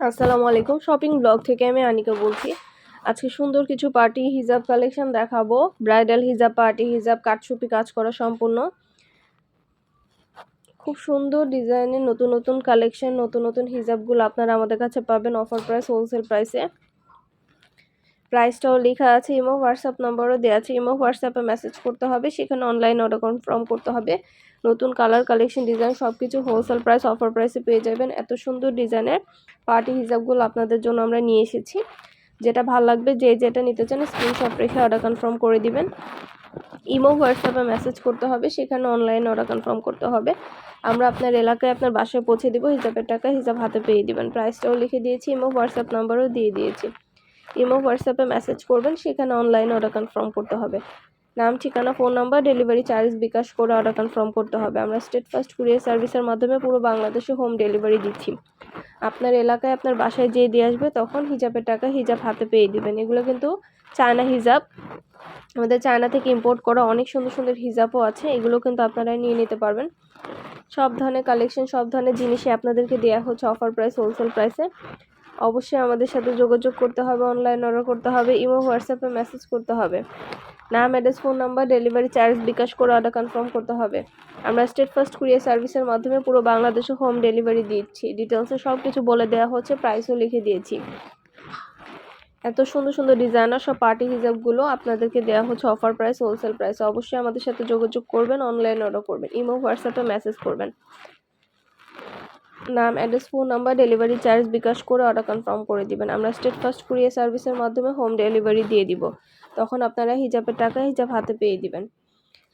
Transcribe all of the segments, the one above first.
আসসালামু আলাইকুম। Shopping blog থেকে আমি আনিকা বলছি। আজকে সুন্দর কিছু পার্টি হিজাব কালেকশন দেখাবো। ব্রাইডাল হিজাব পার্টি, হিজাব কাটছুপি কাজ করা সম্পূর্ণ। খুব সুন্দর ডিজাইনের নতুন নতুন কালেকশন নতুন নতুন হিজাবগুলো আপনারা আমাদের কাছে পাবেন অফার প্রাইস হোলসেল প্রাইসে প্রাইসটাও লেখা আছে, ইমো, হোয়াটসঅ্যাপ নম্বরও দেওয়া আছে, ইমো, হোয়াটসঅ্যাপে মেসেজ করতে হবে, সেখানে অনলাইন অর্ডার কনফার্ম করতে হবে। নতুন কালার কালেকশন ডিজাইন সব কিছু হোলসেল প্রাইস অফার প্রাইসে পেয়ে যাবেন। এত সুন্দর ডিজাইনের পার্টি হিসাবগুলো আপনাদের জন্য আমরা নিয়ে এসেছি। যেটা ভালো লাগবে, যে যেটা নিতে চান স্ক্রিনশট রেখে অর্ডার কনফার্ম করে দিবেন। ইমো, হোয়াটসঅ্যাপে মেসেজ করতে হবে, সেখানে অনলাইন অর্ডার কনফার্ম করতে হবে। আমরা আপনার এলাকায় আপনার বাসায় পৌঁছে দিব, হিসাবের টাকা হিসাব হাতে পেয়ে দিবেন। প্রাইসটাও লিখে দিয়েছি, ইমো, হোয়াটসঅ্যাপ নাম্বারও দিয়ে দিয়েছি। ইমো, হোয়াটসঅ্যাপে মেসেজ করবেন, সেখানে অনলাইনে অর্ডার কনফার্ম করতে হবে। নাম, ঠিকানা phone number delivery charge bKash করে অর্ডার কনফার্ম করতে হবে। আমরা স্টেট ফার্স্ট কুরিয়ার সার্ভিসের মাধ্যমে পুরো বাংলাদেশে হোম ডেলিভারি দিচ্ছি। আপনার এলাকায় আপনার বাসায় যেয়ে দিয়ে আসবে, তখন হিজাবের টাকা হিজাব হাতে পেয়ে দিবেন। এগুলো কিন্তু চায়না হিজাব। আমাদের চায়না থেকে ইম্পোর্ট করা অনেক সুন্দর সুন্দর হিজাবও আছে। এগুলো কিন্তু আপনারা নিয়ে নিতে পারবেন। সব ধরনের কালেকশন সব ধরনের জিনিসই আপনাদেরকে দেওয়া হচ্ছে অফার প্রাইস হোলসেল প্রাইসে অবশ্যই আমাদের সাথে যোগাযোগ করতে হবে অনলাইন অর্ডার করতে হবে ইমো হোয়াটসঅ্যাপে মেসেজ করতে হবে। নাম address phone number delivery charge bKash করে অর্ডার কনফার্ম করতে হবে। আমরা স্টেট ফার্স্ট কুরিয়ার সার্ভিসের মাধ্যমে পুরো বাংলাদেশে হোম ডেলিভারি দিচ্ছি। ডিটেলসে সব কিছু বলে দেওয়া হচ্ছে প্রাইসও লিখে দিয়েছি। এত সুন্দর সুন্দর ডিজাইনার সব পার্টি হিসাবগুলো আপনাদেরকে দেওয়া হচ্ছে অফার প্রাইস হোলসেল প্রাইস অবশ্যই আমাদের সাথে যোগাযোগ করবেন অনলাইন অর্ডার করবেন ইমো হোয়াটসঅ্যাপে মেসেজ করবেন। নাম, address, phone number, delivery charge bKash করে অর্ডার কনফার্ম করে দিবেন। আমরা স্টেট ফার্স্ট কুরিয়ার সার্ভিসের মাধ্যমে হোম ডেলিভারি দিয়ে দিব। তখন আপনারা হিজাবের টাকা হিজাব হাতে পেয়ে দিবেন।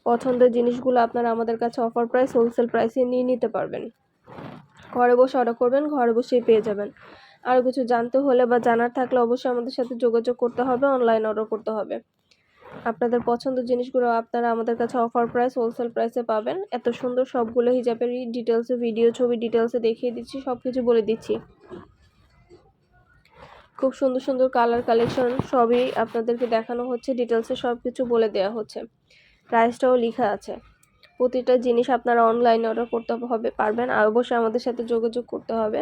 পছন্দের জিনিসগুলো আপনারা আমাদের কাছে অফার প্রাইস হোলসেল প্রাইসে নিয়ে নিতে পারবেন। ঘরে বসে অর্ডার করবেন, ঘরে বসেই পেয়ে যাবেন। আরও কিছু জানতে হলে বা জানার থাকলে অবশ্যই আমাদের সাথে যোগাযোগ করতে হবে অনলাইন অর্ডার করতে হবে। আপনাদের পছন্দের জিনিসগুলো আপনারা আমাদের কাছে অফার প্রাইস হোলসেল প্রাইসে পাবেন। এত সুন্দর সবগুলো হিজাবেরই ডিটেলসে ভিডিও ছবি ডিটেলসে দেখিয়ে দিচ্ছি সব কিছু বলে দিচ্ছি। খুব সুন্দর সুন্দর কালার কালেকশন সবই আপনাদেরকে দেখানো হচ্ছে ডিটেলসে সব কিছু বলে দেওয়া হচ্ছে। প্রাইসটাও লেখা আছে। প্রতিটা জিনিস আপনারা অনলাইনে অর্ডার করতে হবে, পারবেন। আর অবশ্যই আমাদের সাথে যোগাযোগ করতে হবে।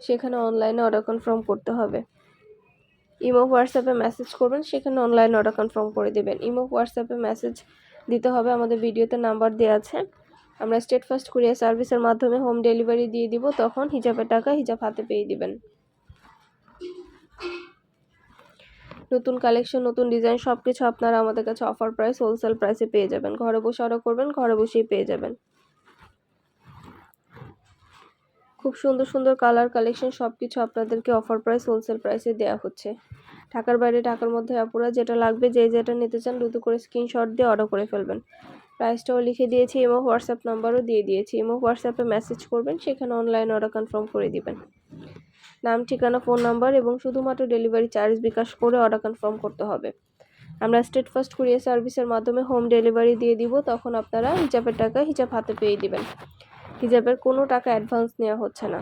সেখানে অনলাইনে অর্ডার কনফার্ম করতে হবে। ইমো, হোয়াটসঅ্যাপে মেসেজ করবেন, সেখানে অনলাইন অর্ডার কনফার্ম করে দেবেন। ইমো, হোয়াটসঅ্যাপে মেসেজ দিতে হবে, আমাদের ভিডিওতে নাম্বার দেওয়া আছে। আমরা স্টেট ফার্স্ট কুরিয়ার সার্ভিসের মাধ্যমে হোম ডেলিভারি দিয়ে দিব, তখন হিজাবের টাকা হিজাব হাতে পেয়ে দিবেন। নতুন কালেকশন নতুন ডিজাইন সব কিছু আপনারা আমাদের কাছে অফার প্রাইস হোলসেল প্রাইসে পেয়ে যাবেন। ঘরে বসে অর্ডার করবেন, ঘরে বসেই পেয়ে যাবেন। খুব সুন্দর সুন্দর কালার কালেকশন সব কিছু আপনাদেরকে অফার প্রাইস হোলসেল প্রাইসে দেওয়া হচ্ছে। ঢাকার বাইরে, ঢাকার মধ্যে আপুরা যেটা লাগবে, যে যেটা নিতে চান দ্রুত করে স্ক্রিনশট দিয়ে অর্ডার করে ফেলবেন। প্রাইসটাও লিখে দিয়েছি এবং হোয়াটসঅ্যাপ নাম্বারও দিয়ে দিয়েছি। এবং হোয়াটসঅ্যাপে মেসেজ করবেন, সেখানে অনলাইন অর্ডার কনফার্ম করে দিবেন। নাম, ঠিকানা ফোন নাম্বার এবং শুধুমাত্র ডেলিভারি চার্জ বিকাশ করে অর্ডার কনফার্ম করতে হবে। আমরা স্টেট ফার্স্ট কুরিয়ার সার্ভিসের মাধ্যমে হোম ডেলিভারি দিয়ে দিব, তখন আপনারা হিজাবের টাকা হিজাব হাতে পেয়ে দিবেন। হিজাবের কোনো টাকা অ্যাডভান্স নেওয়া হচ্ছে না।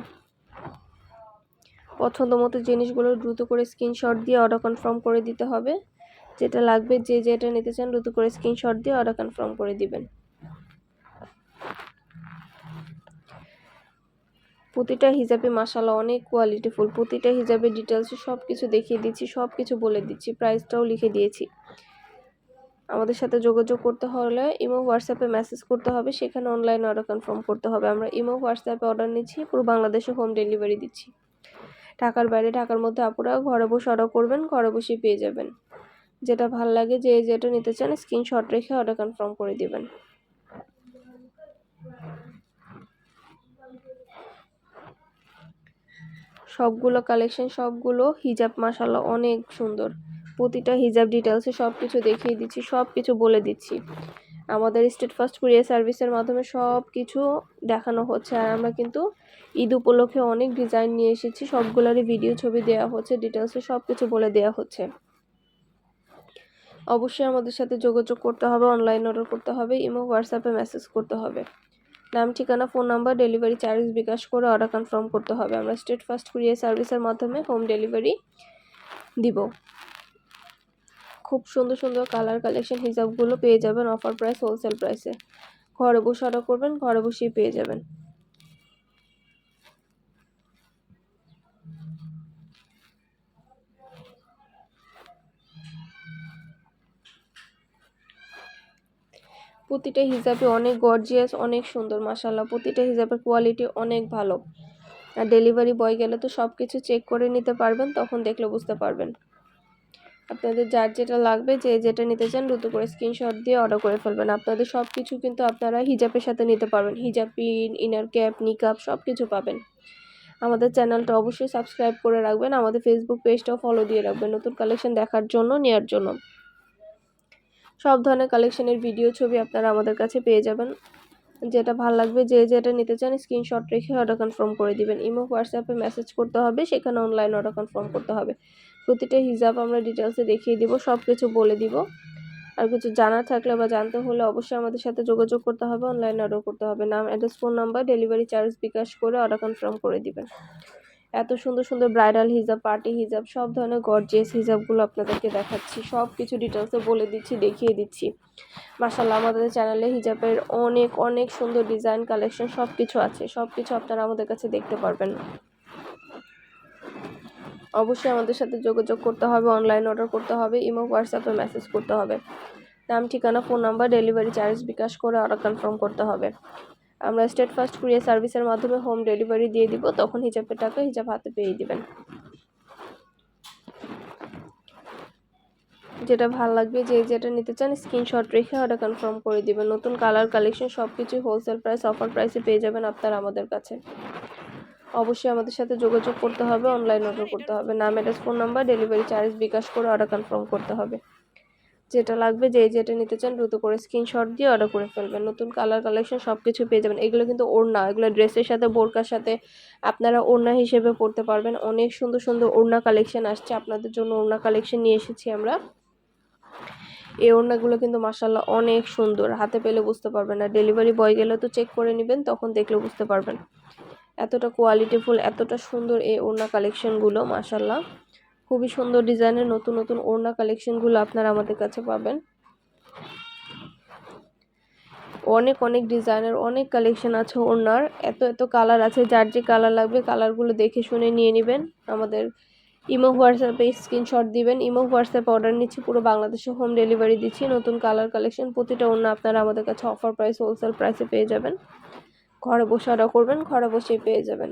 পছন্দ মতো জিনিসগুলো দ্রুত করে স্ক্রিনশট দিয়ে অর্ডার কনফার্ম করে দিতে হবে। যেটা লাগবে যে যেটা নিতে চান দ্রুত করে স্ক্রিনশট দিয়ে অর্ডার কনফার্ম করে দিবেন। প্রতিটা হিজাবে মাসালা অনেক কোয়ালিটিফুল প্রতিটা হিজাবে ডিটেলসে সব কিছু দেখিয়ে দিচ্ছি সব কিছু বলে দিচ্ছি প্রাইসটাও লিখে দিয়েছি। আমাদের সাথে যোগাযোগ করতে হলে ইমো, হোয়াটসঅ্যাপে মেসেজ করতে হবে। সেখানে অনলাইন অর্ডার কনফার্ম করতে হবে। আমরা ইমো, হোয়াটসঅ্যাপে অর্ডার নিচ্ছি। পুরো বাংলাদেশে হোম ডেলিভারি দিচ্ছি। ঢাকার বাইরে, ঢাকার মধ্যে আপনারা ঘরে বসে অর্ডার করবেন, ঘরে বসেই পেয়ে যাবেন। যেটা ভালো লাগে, যে যেটা নিতে চান স্ক্রিনশট রেখে অর্ডার কনফার্ম করে দেবেন। সবগুলো কালেকশন সবগুলো হিজাব মাসাল্লাহ অনেক সুন্দর। প্রতিটা হিজাব ডিটেলসে সব কিছু দেখিয়ে দিচ্ছি সব কিছু বলে দিচ্ছি। আমাদের স্টেট ফার্স্ট কুরিয়ার সার্ভিসের মাধ্যমে সব কিছু দেখানো হচ্ছে। আর আমরা কিন্তু ঈদ উপলক্ষে অনেক ডিজাইন নিয়ে এসেছি, সবগুলোরই ভিডিও ছবি দেওয়া হচ্ছে ডিটেলসে সব কিছু বলে দেওয়া হচ্ছে। অবশ্যই আমাদের সাথে যোগাযোগ করতে হবে অনলাইন অর্ডার করতে হবে ইমো হোয়াটসঅ্যাপে মেসেজ করতে হবে। নাম, ঠিকানা phone number delivery charge bKash করে অর্ডার কনফার্ম করতে হবে। আমরা স্টেট ফার্স্ট কুরিয়ার সার্ভিসের মাধ্যমে হোম ডেলিভারি দিব। খুব সুন্দর সুন্দর কালার কালেকশন হিজাবগুলো পেয়ে যাবেন অফার প্রাইস হোলসেল প্রাইসে ঘরে বসে অর্ডার করবেন, ঘরে বসেই পেয়ে যাবেন। প্রতিটা হিজাবে অনেক গর্জিয়াস অনেক সুন্দর মাসাল্লাহ প্রতিটা হিজাবের কোয়ালিটি অনেক ভালো। আর ডেলিভারি বয় গেলে তো সব কিছু চেক করে নিতে পারবেন, তখন দেখলে বুঝতে পারবেন। আপনাদের যার যেটা লাগবে, যে যেটা নিতে চান দ্রুত করে স্ক্রিনশট দিয়ে অর্ডার করে ফেলবেন। আপনাদের সব কিছু কিন্তু আপনারা হিজাবের সাথে নিতে পারবেন। হিজাব, পিন ইনার ক্যাপ নিকাপ সব কিছু পাবেন। আমাদের চ্যানেলটা অবশ্যই সাবস্ক্রাইব করে রাখবেন। আমাদের ফেসবুক পেজটাও ফলো দিয়ে রাখবেন নতুন কালেকশন দেখার জন্য নেওয়ার জন্য। সব ধরনের কালেকশনের ভিডিও ছবি আপনারা আমাদের কাছে পেয়ে যাবেন। যেটা ভালো লাগবে, যে যেটা নিতে চান স্ক্রিনশট রেখে অর্ডার কনফার্ম করে দিবেন। ইমো, হোয়াটসঅ্যাপে মেসেজ করতে হবে, সেখানে অনলাইন অর্ডার কনফার্ম করতে হবে। প্রতিটা হিসাব আমরা ডিটেলসে দেখিয়ে দিব সব কিছু বলে দিব। আর কিছু জানা থাকলে বা জানতে হলে অবশ্যই আমাদের সাথে যোগাযোগ করতে হবে অনলাইন অর্ডার করতে হবে। নাম address phone number delivery charge bKash করে অর্ডার কনফার্ম করে দিবেন। এত সুন্দর সুন্দর ব্রাইডাল হিজাব পার্টি হিজাব, সব ধরনের গর্জিয়াস হিজাবগুলো আপনাদেরকে দেখাচ্ছি। সব কিছু ডিটেলসে বলে দিচ্ছি, দেখিয়ে দিচ্ছি। মাসাল্লাহ আমাদের চ্যানেলে হিজাবের অনেক অনেক সুন্দর ডিজাইন কালেকশন সব কিছু আছে। সব কিছু আপনারা আমাদের কাছে দেখতে পারবেন। অবশ্যই আমাদের সাথে যোগাযোগ করতে হবে অনলাইন অর্ডার করতে হবে ইমো হোয়াটসঅ্যাপে মেসেজ করতে হবে। নাম, ঠিকানা phone number delivery charge bKash করে অর্ডার কনফার্ম করতে হবে। আমরা স্টেট ফার্স্ট কুরিয়ার সার্ভিসের মাধ্যমে হোম ডেলিভারি দিয়ে দিব, তখন হিজাবের টাকা হিজাব হাতে পেয়ে দিবেন। যেটা ভালো লাগবে, যে যেটা নিতে চান স্ক্রিনশট রেখে অর্ডার কনফার্ম করে দিবেন। নতুন কালার কালেকশন সব কিছুই হোলসেল প্রাইস অফার প্রাইসে পেয়ে যাবেন আপনারা আমাদের কাছে। অবশ্যই আমাদের সাথে যোগাযোগ করতে হবে অনলাইন অর্ডার করতে হবে। নাম address phone number delivery charge bKash করে অর্ডার কনফার্ম করতে হবে। যেটা লাগবে যে যেটা নিতে চান দ্রুত করে স্ক্রিনশট দিয়ে অর্ডার করে ফেলবেন। নতুন কালার কালেকশন সব কিছু পেয়ে যাবেন। এগুলো কিন্তু ওড়না, এগুলো ড্রেসের সাথে, বোরকার সাথে আপনারা ওড়না হিসেবে পরতে পারবেন। অনেক সুন্দর সুন্দর ওড়না কালেকশন আসছে। আপনাদের জন্য ওড়না কালেকশন নিয়ে এসেছি আমরা। এই ওড়নাগুলো কিন্তু মাসাল্লাহ অনেক সুন্দর। হাতে পেলে বুঝতে পারবেন আর ডেলিভারি বয় গেলে তো চেক করে নেবেন, তখন দেখলে বুঝতে পারবেন। এতটা কোয়ালিটিফুল এতটা সুন্দর এই ওড়না কালেকশনগুলো মাসাল্লাহ খুবই সুন্দর ডিজাইনের নতুন নতুন ওড়না কালেকশনগুলো আপনারা আমাদের কাছে পাবেন। অনেক অনেক ডিজাইনের অনেক কালেকশন আছে ওড়নার। এত এত কালার আছে, যার যে কালার লাগবে কালারগুলো দেখে শুনে নিয়ে নেবেন। আমাদের ইমো হোয়াটসঅ্যাপে স্ক্রিনশট দিবেন। ইমো হোয়াটসঅ্যাপে অর্ডার নিচ্ছি, পুরো বাংলাদেশে হোম ডেলিভারি দিচ্ছি। নতুন কালার কালেকশন প্রতিটা অন্য আপনারা আমাদের কাছে অফার প্রাইস হোলসেল প্রাইসে পেয়ে যাবেন। ঘরে বসে অর্ডার করবেন, ঘরে বসেই পেয়ে যাবেন।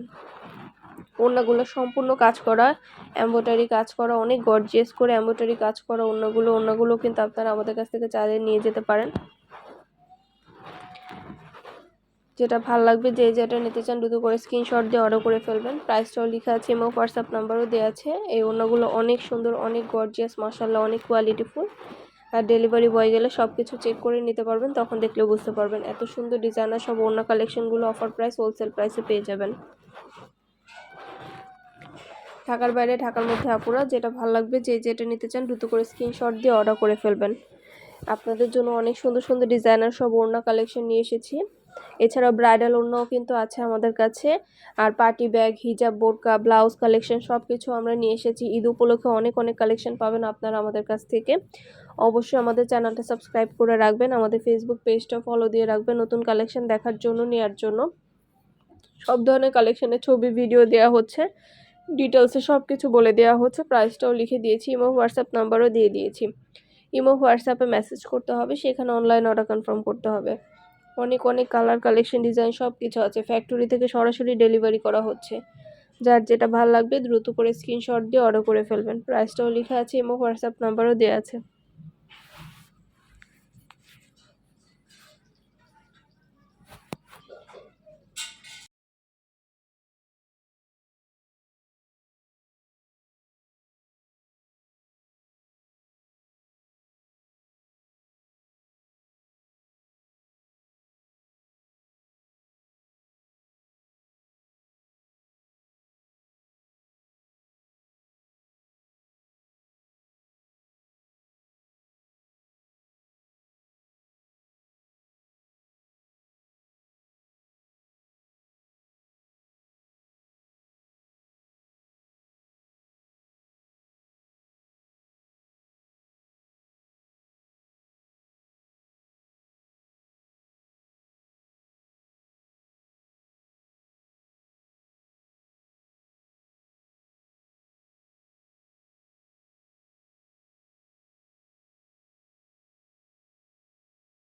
ওড়নাগুলো সম্পূর্ণ কাজ করা এম্ব্রয়ডারি কাজ করা, অনেক গর্জিয়াস করে এম্ব্রয়ডারি কাজ করা ওড়নাগুলো ওড়নাগুলো কিন্তু আপনারা আমাদের কাছ থেকে চালিয়ে নিয়ে যেতে পারেন। যেটা ভালো লাগবে যে যেটা নিতে চান দ্রুত করে স্ক্রিনশট দিয়ে অর্ডার করে ফেলবেন। প্রাইসটাও লেখা আছে এবং হোয়াটসঅ্যাপ নাম্বারও দেওয়া আছে। এই ওড়নাগুলো অনেক সুন্দর, অনেক গর্জিয়াস মাসাল্লাহ অনেক কোয়ালিটিফুল আর ডেলিভারি বয় গেলে সব কিছু চেক করে নিতে পারবেন, তখন দেখলেও বুঝতে পারবেন। এত সুন্দর ডিজাইনার সব অন্য কালেকশনগুলো অফার প্রাইস হোলসেল প্রাইসে পেয়ে যাবেন। ঢাকার বাইরে, ঢাকার মধ্যে আপুরা, যেটা ভালো লাগবে, যে যেটা নিতে চান দ্রুত করে স্ক্রিনশট দিয়ে অর্ডার করে ফেলবেন। আপনাদের জন্য অনেক সুন্দর সুন্দর ডিজাইনার সব ওড়না কালেকশন নিয়ে এসেছি। এছাড়াও ব্রাইডাল ওড়নাও কিন্তু আছে আমাদের কাছে। আর পার্টি ব্যাগ, হিজাব, বোরকা, ব্লাউজ, কালেকশন সব কিছু আমরা নিয়ে এসেছি। ঈদ উপলক্ষে অনেক অনেক কালেকশন পাবেন আপনারা আমাদের কাছ থেকে। অবশ্যই আমাদের চ্যানেলটা সাবস্ক্রাইব করে রাখবেন, আমাদের ফেসবুক পেজটা ফলো দিয়ে রাখবেন নতুন কালেকশন দেখার জন্য নেওয়ার জন্য। সব ধরনের কালেকশনের ছবি ভিডিও দেওয়া হচ্ছে। ডিটেলসে সব কিছু বলে দেওয়া হচ্ছে। প্রাইসটাও লিখে দিয়েছি, ইমো, হোয়াটসঅ্যাপ নাম্বারও দিয়ে দিয়েছি। ইমো, হোয়াটসঅ্যাপে মেসেজ করতে হবে, সেখানে অনলাইন অর্ডার কনফার্ম করতে হবে। অনেক অনেক কালার কালেকশন ডিজাইন সব কিছু আছে। ফ্যাক্টরি থেকে সরাসরি ডেলিভারি করা হচ্ছে। যার যেটা ভালো লাগবে দ্রুত করে স্ক্রিনশট দিয়ে অর্ডার করে ফেলবেন। প্রাইসটাও লেখা আছে এবং হোয়াটসঅ্যাপ নাম্বারও দেওয়া আছে।